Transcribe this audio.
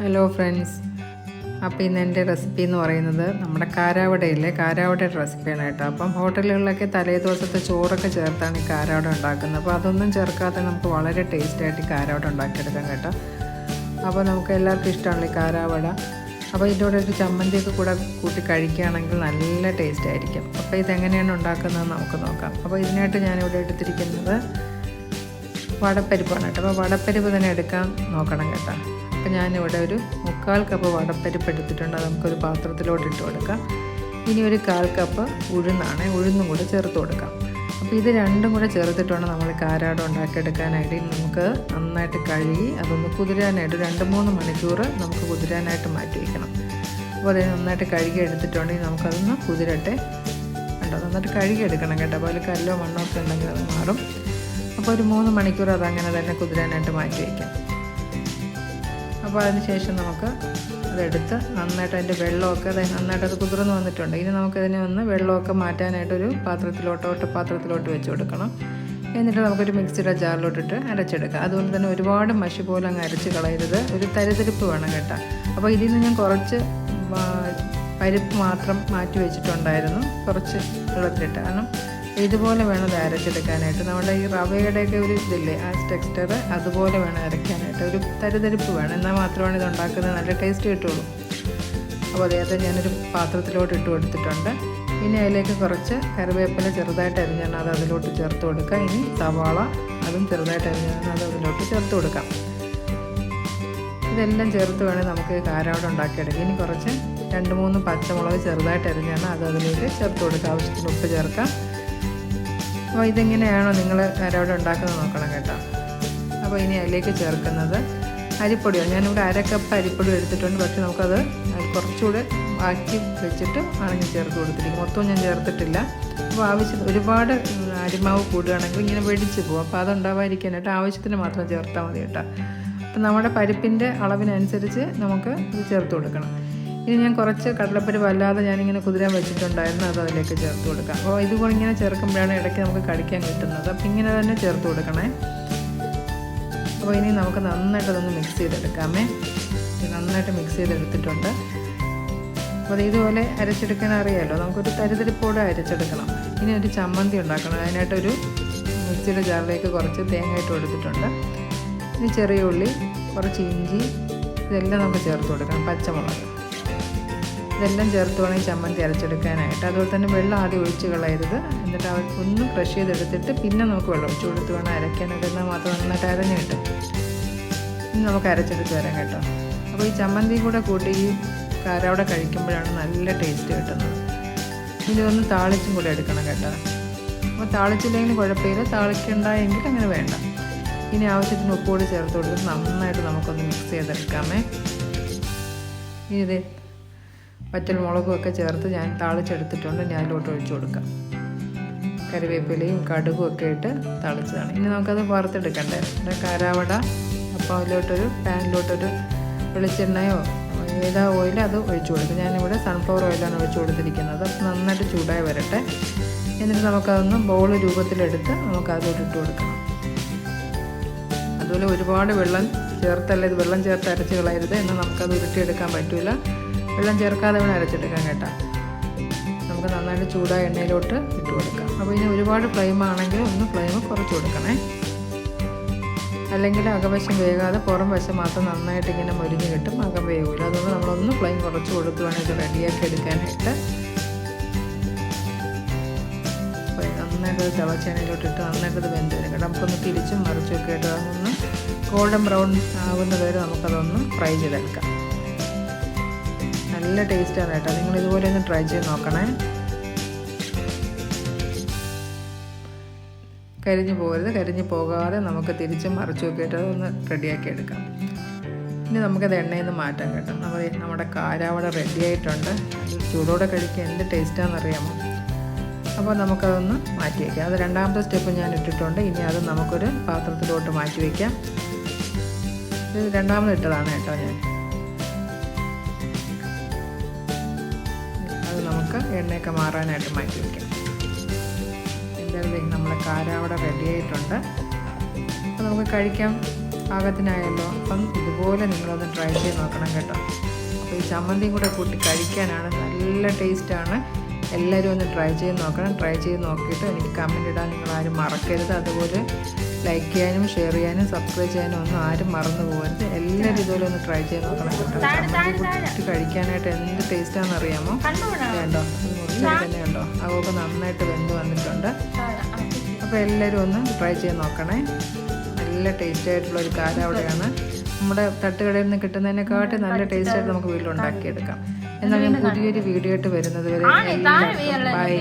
Hello friends അപ്പോൾ ഇന്ന് എന്റെ റെസിപ്പി എന്ന് പറയുന്നത് നമ്മുടെ കാരാവടയില്ലേ കാരാവടയുടെ റെസിപ്പിയാണ് കേട്ടോ. അപ്പം ഹോട്ടലുകളിലൊക്കെ തലേ ദിവസത്തെ ചോറൊക്കെ ചേർത്താണ് ഈ കാരാവട ഉണ്ടാക്കുന്നത്. അപ്പോൾ അതൊന്നും ചേർക്കാതെ നമുക്ക് വളരെ ടേസ്റ്റായിട്ട് ഈ കാരാവട ഉണ്ടാക്കിയെടുക്കാം കേട്ടോ. അപ്പോൾ നമുക്ക് എല്ലാവർക്കും ഇഷ്ടമാണല്ലോ ഈ കാരാവട. അപ്പോൾ ഇതിന്റെ കൂടെ ഒരു ചമ്മന്തിയൊക്കെ കൂടെ കൂട്ടി കഴിക്കുകയാണെങ്കിൽ നല്ല ടേസ്റ്റ് ആയിരിക്കും. അപ്പോൾ ഇതെങ്ങനെയാണ് ഉണ്ടാക്കുന്നത് നമുക്ക് നോക്കാം. അപ്പോൾ ഇതിനായിട്ട് ഞാനിവിടെ എടുത്തിരിക്കുന്നത് വടപ്പരിപ്പാണ് കേട്ടോ. അപ്പോൾ വടപ്പരിപ്പ് തന്നെ എടുക്കാൻ നോക്കണം കേട്ടോ. അപ്പോൾ ഞാനിവിടെ ഒരു മുക്കാൽ കപ്പ് വടപ്പരിപ്പ് എടുത്തിട്ടുണ്ട്. നമുക്കൊരു പാത്രത്തിലോട്ട് ഇട്ട് കൊടുക്കാം. ഇനി ഒരു കാൽ കപ്പ് ഉഴുന്നാണ്. ഉഴുന്നും കൂടെ ചേർത്ത് കൊടുക്കാം. അപ്പോൾ ഇത് രണ്ടും കൂടെ ചേർത്തിട്ടാണ് നമ്മൾ കാരാടം ഉണ്ടാക്കിയെടുക്കാനായിട്ട് ഇനി നമുക്ക് നന്നായിട്ട് കഴുകി അതൊന്ന് കുതിരാനായിട്ട് രണ്ട് മൂന്ന് മണിക്കൂർ നമുക്ക് കുതിരാനായിട്ട് മാറ്റി വയ്ക്കണം അപ്പോൾ അത് നന്നായിട്ട് കഴുകി എടുത്തിട്ടുണ്ടെങ്കിൽ നമുക്കതൊന്ന് കുതിരട്ടെ. കണ്ടോ? നന്നായിട്ട് കഴുകി എടുക്കണം കേട്ടോ. അപ്പോൾ അതിൽ കല്ലോ മണ്ണോ ഒക്കെ ഉണ്ടെങ്കിൽ അത് മാറും. അപ്പോൾ ഒരു മൂന്ന് മണിക്കൂർ അതങ്ങനെ തന്നെ കുതിരാനായിട്ട് മാറ്റി വയ്ക്കാം അപ്പോൾ അതിന് ശേഷം നമുക്ക് അതെടുത്ത് നന്നായിട്ട് അതിന്റെ വെള്ളമൊക്കെ അത് നന്നായിട്ട് അത് കുതിർന്ന് വന്നിട്ടുണ്ട്. ഇനി നമുക്കതിനെ ഒന്ന് വെള്ളമൊക്കെ മാറ്റാനായിട്ടൊരു പാത്രത്തിലോട്ട് പാത്രത്തിലോട്ട് വെച്ച് കൊടുക്കണം. എന്നിട്ട് നമുക്കൊരു മിക്സിയുടെ ജാറിലോട്ടിട്ട് അരച്ചെടുക്കാം. അതുപോലെ തന്നെ ഒരുപാട് മഷി പോലെ അങ്ങ് അരച്ച് കളയരുത്. ഒരു തരിതരിപ്പ് വേണം കേട്ടോ. അപ്പോൾ ഇതിൽ നിന്ന് ഞാൻ കുറച്ച് പരിപ്പ് മാത്രം മാറ്റി വെച്ചിട്ടുണ്ടായിരുന്നു. കുറച്ച് വെള്ളത്തിലിട്ട്. കാരണം ഇതുപോലെ വേണം ഇത് അരച്ചെടുക്കാനായിട്ട്. നമ്മുടെ ഈ റവയുടെയൊക്കെ ഒരു ഇതില്ലേ ആ ടെക്സ്ചർ അതുപോലെ വേണം അരയ്ക്കാനായിട്ട്. ഒരു തരിതരിപ്പ് വേണം. എന്നാൽ മാത്രമാണ് ഇത് ഉണ്ടാക്കുന്നത്. നല്ല ടേസ്റ്റ് കിട്ടുള്ളൂ. അപ്പോൾ അദ്ദേഹത്തെ ഞാനൊരു പാത്രത്തിലോട്ട് ഇട്ട് കൊടുത്തിട്ടുണ്ട്. ഇനി അതിലേക്ക് കുറച്ച് കറിവേപ്പില ചെറുതായിട്ട് അരിഞ്ഞാണ് അത് അതിലോട്ട് ചേർത്ത് കൊടുക്കുക. ഇനി സവാള അതും ചെറുതായിട്ട് അരിഞ്ഞാണ് അത് അതിലോട്ട് ചേർത്ത് കൊടുക്കാം. ഇതെല്ലാം ചേർത്ത് വേണേൽ നമുക്ക് കാരാവട ഉണ്ടാക്കിയെടുക്കാം ഇനി കുറച്ച് രണ്ട് മൂന്ന് പച്ചമുളക് ചെറുതായിട്ട് അരിഞ്ഞാണ് അത് അതിലേക്ക് ചേർത്ത് കൊടുക്കാം. ആവശ്യത്തിന് ഉപ്പ് ചേർക്കാം. അപ്പോൾ ഇതെങ്ങനെയാണോ നിങ്ങൾ കാരാവട ഉണ്ടാക്കുന്നത് നോക്കണം കേട്ടോ. അപ്പോൾ ഇനി അതിലേക്ക് ചേർക്കുന്നത് അരിപ്പൊടിയാണ് ഞാനിവിടെ അര കപ്പ് അരിപ്പൊടി എടുത്തിട്ടുണ്ട്. പക്ഷെ നമുക്കത് കുറച്ചുകൂടെ ആക്കി വെച്ചിട്ട് ആണ് ഞാൻ ചേർത്ത് കൊടുത്തിരിക്കുന്നത് മൊത്തം ഞാൻ ചേർത്തിട്ടില്ല. അപ്പോൾ ആവശ്യത്തിന് ഒരുപാട് അരിമാവ് കൂടുകയാണെങ്കിൽ ഇങ്ങനെ വെടിച്ച് പോകും. അപ്പോൾ അതുണ്ടാവാതിരിക്കാനായിട്ട് ആവശ്യത്തിന് മാത്രം ചേർത്താൽ മതി കേട്ടോ. അപ്പം നമ്മുടെ പരിപ്പിന്റെ അളവിനനുസരിച്ച് നമുക്ക് ഇത് ചേർത്ത് കൊടുക്കണം. ഇനി ഞാൻ കുറച്ച് കടലപ്പരിപ്പ് അല്ലാതെ ഞാനിങ്ങനെ കുതിരാൻ വെച്ചിട്ടുണ്ടായിരുന്നു അത് അതിലേക്ക് ചേർത്ത് കൊടുക്കാം. അപ്പോൾ ഇതുപോലെ ഇങ്ങനെ ചേർക്കുമ്പോഴാണ് ഇടയ്ക്ക് നമുക്ക് കടിക്കാൻ കിട്ടുന്നത്. അപ്പോൾ ഇങ്ങനെ തന്നെ ചേർത്ത് കൊടുക്കണേ. അപ്പോൾ ഇനി നമുക്ക് നന്നായിട്ട് അതൊന്ന് മിക്സ് ചെയ്തെടുക്കാമേ. നന്നായിട്ട് മിക്സ് ചെയ്തെടുത്തിട്ടുണ്ട്. അപ്പോൾ ഇതുപോലെ അരച്ചെടുക്കാൻ അറിയാമല്ലോ നമുക്കൊരു തരിതരിപ്പോടെ അരച്ചെടുക്കണം. ഇനി ഒരു ചമ്മന്തി ഉണ്ടാക്കണം. അതിനായിട്ടൊരു മിക്സിയുടെ ജാറിലേക്ക് കുറച്ച് തേങ്ങ ഇട്ട് കൊടുത്തിട്ടുണ്ട് ഇനി ചെറിയ ഉള്ളി കുറച്ച് ഇഞ്ചി ഇതെല്ലാം നമുക്ക് ചേർത്ത് കൊടുക്കണം. പച്ചമുളക്. ഇതെല്ലാം ചേർത്ത് വേണം ചമ്മന്തി അരച്ചെടുക്കാനായിട്ട്. അതുപോലെ തന്നെ വെള്ളം ആദ്യം ഒഴിച്ച് കളയരുത്. എന്നിട്ട് ഒന്ന് ക്രഷ് ചെയ്തെടുത്തിട്ട് പിന്നെ നമുക്ക് വെള്ളം ഒഴിച്ച് കൊടുത്ത് വേണം അരയ്ക്കാനൊക്കെ എന്നാൽ മാത്രം നന്നായിട്ട് അരഞ്ഞ് കിട്ടും. ഇനി നമുക്ക് അരച്ചെടുത്ത് വരാം കേട്ടോ. അപ്പോൾ ഈ ചമ്മന്തിയും കൂടെ കൂട്ടി ഈ കാരവിടെ കഴിക്കുമ്പോഴാണ് നല്ല ടേസ്റ്റ് കിട്ടുന്നത്. ഇനി ഒന്ന് താളിച്ചും കൂടെ എടുക്കണം കേട്ടോ. അപ്പോൾ താളിച്ചില്ലെങ്കിൽ കുഴപ്പമില്ല. താളിക്കണ്ടായെങ്കിൽ അങ്ങനെ വേണ്ട. ഇനി ആവശ്യത്തിന് ഉപ്പുകൂടി ചേർത്ത് കൊടുത്ത് നന്നായിട്ട് നമുക്കൊന്ന് മിക്സ് ചെയ്തെടുക്കാമേ. ഇനി ഇത് വറ്റൽ മുളകും ഒക്കെ ചേർത്ത് ഞാൻ താളിച്ചെടുത്തിട്ടുണ്ട്. ഞാൻ അതിലോട്ട് ഒഴിച്ചു കൊടുക്കാം. കറിവേപ്പിലയും കടുകും ഒക്കെ ഇട്ട് തളിച്ചതാണ്. ഇനി നമുക്കത് വറുത്തെടുക്കണ്ടേ? പിന്നെ കാരാവട. അപ്പോൾ അതിലോട്ടൊരു പാനിലോട്ടൊരു വെളിച്ചെണ്ണയോ ഏതാ ഓയിൽ അത് ഒഴിച്ചു കൊടുക്കും. ഞാനിവിടെ സൺഫ്ലവർ ഓയിലാണ് ഒഴിച്ചു കൊടുത്തിരിക്കുന്നത്. നന്നായിട്ട് ചൂടായി വരട്ടെ. എന്നിട്ട് നമുക്കതൊന്ന് ബോൾ രൂപത്തിലെടുത്ത് നമുക്കതോട്ട് ഇട്ട് കൊടുക്കണം അതുപോലെ ഒരുപാട് വെള്ളം ചേർത്തല്ല? ഇത് വെള്ളം ചേർത്ത് അരച്ച് കളയരുത്. എന്നാൽ നമുക്കത് ഉരുട്ടിയെടുക്കാൻ പറ്റില്ല വെള്ളം ചേർക്കാതെ വേണം അരച്ചെടുക്കാൻ കേട്ടോ. നമുക്ക് നന്നായിട്ട് ചൂടായ എണ്ണയിലോട്ട് ഇട്ട് കൊടുക്കാം. അപ്പോൾ ഇനി ഒരുപാട് ഫ്ലെയിം ആണെങ്കിൽ ഒന്ന് ഫ്ലെയിം കുറച്ച് കൊടുക്കണേ. അല്ലെങ്കിൽ അകവശം വേകാതെ പുറം വശം മാത്രം നന്നായിട്ട് ഇങ്ങനെ മൊരിഞ്ഞ് കിട്ടും അകം വേവില്ല അതുകൊണ്ട് നമ്മളൊന്ന് ഫ്ലെയിം കുറച്ച് വേണം ഇത് റെഡിയാക്കി എടുക്കാനായിട്ട്. നന്നായിട്ട് ചവച്ചെണ്ണയിലോട്ട് ഇട്ട് നന്നായിട്ട് വെന്ത് വരും കേട്ടോ. നമുക്കൊന്ന് തിരിച്ചും മറിച്ചും ഒക്കെ ഇട്ട് അതൊന്ന് ഗോൾഡൻ ബ്രൗൺ ആകുന്നതുവരെ വരെ നമുക്കതൊന്ന് ഫ്രൈ ചെയ്തെടുക്കാം. നല്ല ടേസ്റ്റാണ് കേട്ടോ. നിങ്ങൾ ഇതുപോലെ ഒന്ന് ട്രൈ ചെയ്ത് നോക്കണേ. കരിഞ്ഞു പോകരുത് കരിഞ്ഞു പോകാതെ നമുക്ക് തിരിച്ചും മറിച്ചു നോക്കിയിട്ട് അതൊന്ന് റെഡിയാക്കി എടുക്കാം. ഇനി നമുക്കത് എണ്ണയിൽ നിന്ന് മാറ്റാൻ കേട്ടോ. നമ്മൾ നമ്മുടെ കാരാവട റെഡി ആയിട്ടുണ്ട്. ചൂടോടെ കഴിക്കാൻ എന്ത് ടേസ്റ്റാണെന്ന് അറിയാമോ? അപ്പോൾ നമുക്കതൊന്ന് മാറ്റി വയ്ക്കാം അത് രണ്ടാമത്തെ സ്റ്റെപ്പ് ഞാൻ ഇട്ടിട്ടുണ്ട്. ഇനി അത് നമുക്കൊരു പാത്രത്തിലോട്ട് മാറ്റി വയ്ക്കാം ഇത് രണ്ടാമത് ഇട്ടതാണ് കേട്ടോ ഞാൻ. നമുക്ക് എണ്ണയൊക്കെ മാറാനായിട്ട് മാറ്റി വയ്ക്കാം എന്തായാലും നമ്മുടെ കാരാവട റെഡി ആയിട്ടുണ്ട്. അപ്പോൾ നമുക്ക് കഴിക്കാം. പാകത്തിനായല്ലോ അപ്പം ഇതുപോലെ നിങ്ങളൊന്ന് ട്രൈ ചെയ്ത് നോക്കണം കേട്ടോ. അപ്പോൾ ഈ ചമ്മന്തിയും കൂടെ കൂട്ടി കഴിക്കാനാണ് നല്ല ടേസ്റ്റാണ് എല്ലാവരും ഒന്ന് ട്രൈ ചെയ്ത് നോക്കണം. ട്രൈ ചെയ്ത് നോക്കിയിട്ട് എനിക്ക് കമന്റ് ഇടാൻ നിങ്ങൾ ആരും മറക്കരുത്. അതുപോലെ ലൈക്ക് ചെയ്യാനും ഷെയർ ചെയ്യാനും സബ്സ്ക്രൈബ് ചെയ്യാനും ഒന്നും ആരും മറന്നു പോകരുത്. എല്ലാവരും ഇതുപോലെ ഒന്ന് ട്രൈ ചെയ്ത് നോക്കണം കേട്ടോ. കഴിക്കാനായിട്ട് എന്ത് ടേസ്റ്റാണെന്ന് അറിയാമോ? വേണ്ടോ തന്നെ ഉണ്ടോ അവർക്ക് നന്നായിട്ട് വെന്ത് വന്നിട്ടുണ്ട്. അപ്പോൾ എല്ലാവരും ഒന്ന് ട്രൈ ചെയ്ത് നോക്കണേ. നല്ല ടേസ്റ്റ് ആയിട്ടുള്ള ഒരു കാലാവടയാണ് നമ്മുടെ തട്ടുകടയിൽ നിന്ന് കിട്ടുന്നതിനെക്കാട്ടി നല്ല ടേസ്റ്റ് ആയിട്ട് നമുക്ക് വീട്ടിൽ ഉണ്ടാക്കിയെടുക്കാം. എന്നാൽ ഞാൻ പുതിയൊരു വീഡിയോ ആയിട്ട് വരുന്നത് വരെ ബൈ